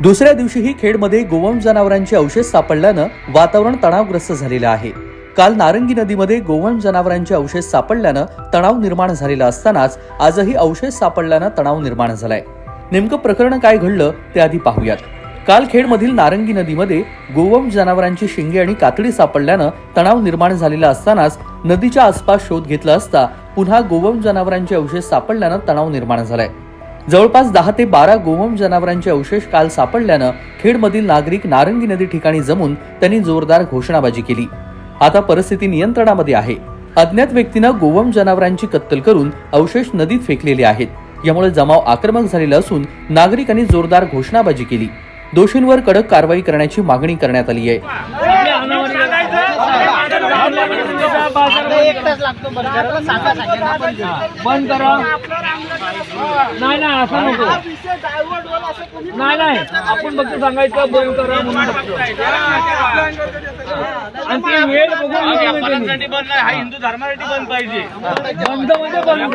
दुसऱ्या दिवशीही खेडमध्ये गोवंश जनावरांचे अवशेष सापडल्यानं वातावरण तणावग्रस्त झालेलं आहे. काल नारंगी नदीमध्ये गोवंश जनावरांचे अवशेष सापडल्यानं तणाव निर्माण झालेला असतानाच आजही अवशेष सापडल्यानं तणाव निर्माण झालाय. नेमकं प्रकरण काय घडलं ते आधी पाहूयात. काल खेडमधील नारंगी नदीमध्ये गोवंश जनावरांची शिंगे आणि कातडी सापडल्यानं तणाव निर्माण झालेला असतानाच नदीच्या आसपास शोध घेतला असता पुन्हा गोवंश जनावरांचे अवशेष सापडल्यानं तणाव निर्माण झालाय. जवळपास दहा ते बारा गोवंश जनावरांचे अवशेष काल सापडल्यानं खेडमधील नागरिक नारंगी नदी ठिकाणी जमून त्यांनी जोरदार घोषणाबाजी केली. आता परिस्थिती नियंत्रणामध्ये आहे. अज्ञात व्यक्तीनं गोवंश जनावरांची कत्तल करून अवशेष नदीत फेकलेले आहेत. यामुळे जमाव आक्रमक झालेला असून नागरिकांनी जोरदार घोषणाबाजी केली. दोषींवर कडक कारवाई करण्याची मागणी करण्यात आली आहे नाही नाही असं नको नाही नाही आपण फक्त सांगायचं बंद करा. आणि ते वेळ बघून हा हिंदू धर्मासाठी बंद पाहिजे बंद म्हणजे बंद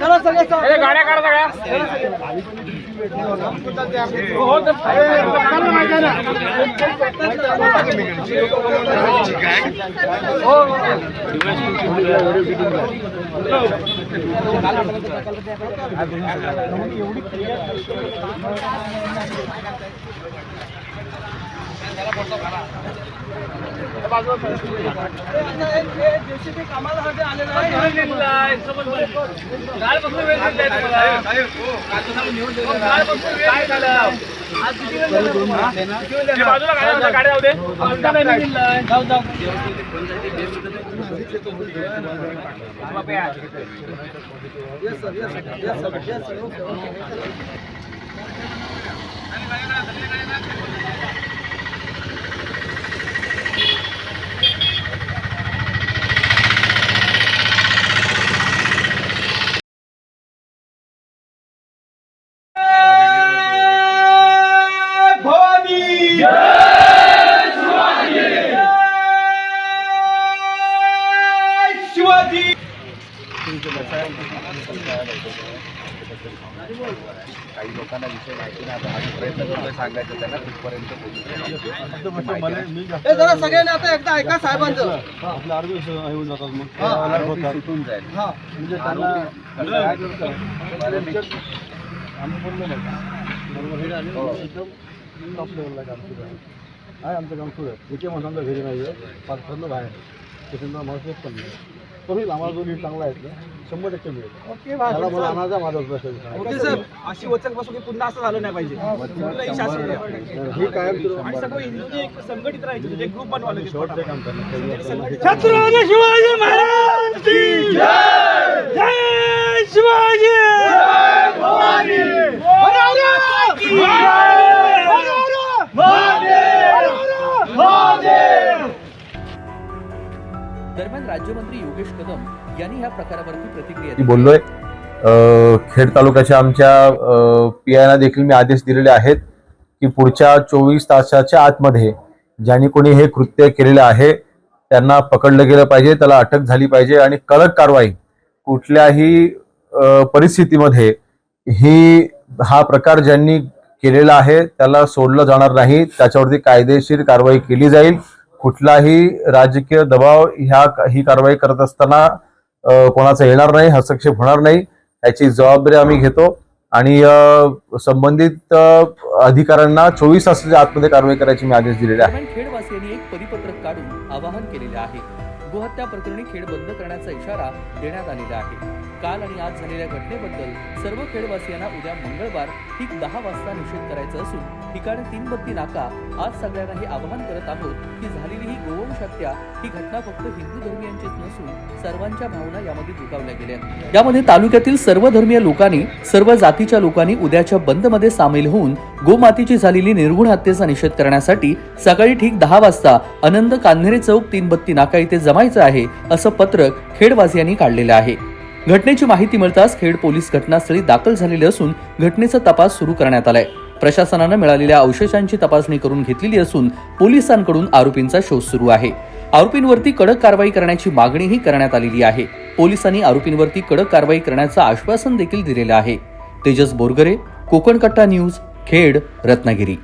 आता ए, गाड्या काढा सगळ्या. हो, तर- बाजूला काही लोकांना विषय माहिती नाही. आता आम्ही प्रयत्न करतोय सांगायचं त्यांना तिथपर्यंत पोहोचू. जरा सगळ्यांनी आता एकदा ऐका साहेबांचं. हा, सुटून जाईल. म्हणजे त्यांना काय करतो? बऱ्यापैकी आहे. आमचं काम सुरू आहे. एके म्हणून घरी नाही आहे. पाच बाहेर त्याच्यामुळे माणूस पण नाही. तो होईल आम्हाला चांगला आहे. ना शंभर टक्के मिळेल. ओके मला माझा प्रश्न ओके सर. अशी वचक बसू की पुन्हा असं झालं नाही पाहिजे. कुठलंही शासन हे कायम सुरू आणि सगळं हिंदूने एक संघटित राहायचे म्हणजे ग्रुप बनवायला शेवटचं काम करणार. संघटित छत्रपती शिवाजी महाराज की जय शिवाजी! मुख्यमंत्री योगेश कदम यांनी या प्रकारावरती प्रतिक्रिया दिली. बोललोय. खेड तालुक्याच्या आमच्या पी देखील मी आदेश दिलेले आहेत की पुढच्या चोवीस तासाच्या आतमध्ये ज्यांनी कोणी हे कृत्य केलेलं आहे त्यांना पकडलं गेलं पाहिजे त्याला अटक झाली पाहिजे आणि कडक कारवाई कुठल्याही परिस्थितीमध्ये ही हा प्रकार ज्यांनी केलेला आहे त्याला सोडलं जाणार नाही. त्याच्यावरती कायदेशीर कारवाई केली जाईल. कुठलाही राजकीय दबाव ह्या ही कारवाई करत असताना कोणाचा येणार नाही हस्तक्षेप होणार नाही याची जबाबदारी आम्ही घेतो. आणि संबंधित अधिकाऱ्यांना चोवीस तासाच्या आतमध्ये कारवाई करायची मी आदेश दिलेले आहे. खेडवासियांनी एक परिपत्रक काढून आवाहन केलेले आहे. गोहत्या प्रकरणी खेड बंद करण्याचा इशारा देण्यात आलेला आहे. काल आणि आज झालेल्या घटनेबद्दल सर्व खेडवासियांना उद्या मंगळवार ठीक दहा वाजता निषेध करायचा असून ठिकाणी तीन बत्ती नाका. आज सगळ्यांना हे आवाहन करत आहोत की झालेली ही गोवंश हत्या ही घटना फक्त हिंदू धर्मियांचीच नसून सर्वांच्या भावना यामध्ये दुखावल्या गेल्या. यामध्ये तालुक्यातील सर्व धर्मीय लोकांनी सर्व जातीच्या लोकांनी उद्याच्या बंदमध्ये सामील होऊन गोमातीची झालेली निर्गुण हत्येचा निषेध करण्यासाठी सकाळी ठीक दहा वाजता आनंद कान्हेरे चौक तीन बत्ती नाका इथे जमायचं आहे असं पत्रक खेडवासियांनी काढलेलं आहे. घटनेची माहिती मिळताच खेड पोलीस घटनास्थळी दाखल झालेले असून घटनेचा तपास सुरू करण्यात आलाय. प्रशासनानं मिळालेल्या अवशेषांची तपासणी करून घेतलेली असून पोलिसांकडून आरोपींचा शोध सुरू आहे. आरोपींवरती कडक कारवाई करण्याची मागणीही करण्यात आलेली आहे. पोलिसांनी आरोपींवरती कडक कारवाई करण्याचं आश्वासन देखील दिलेलं आहे. तेजस बोरगरे कोकणकट्टा न्यूज खेड रत्नागिरी.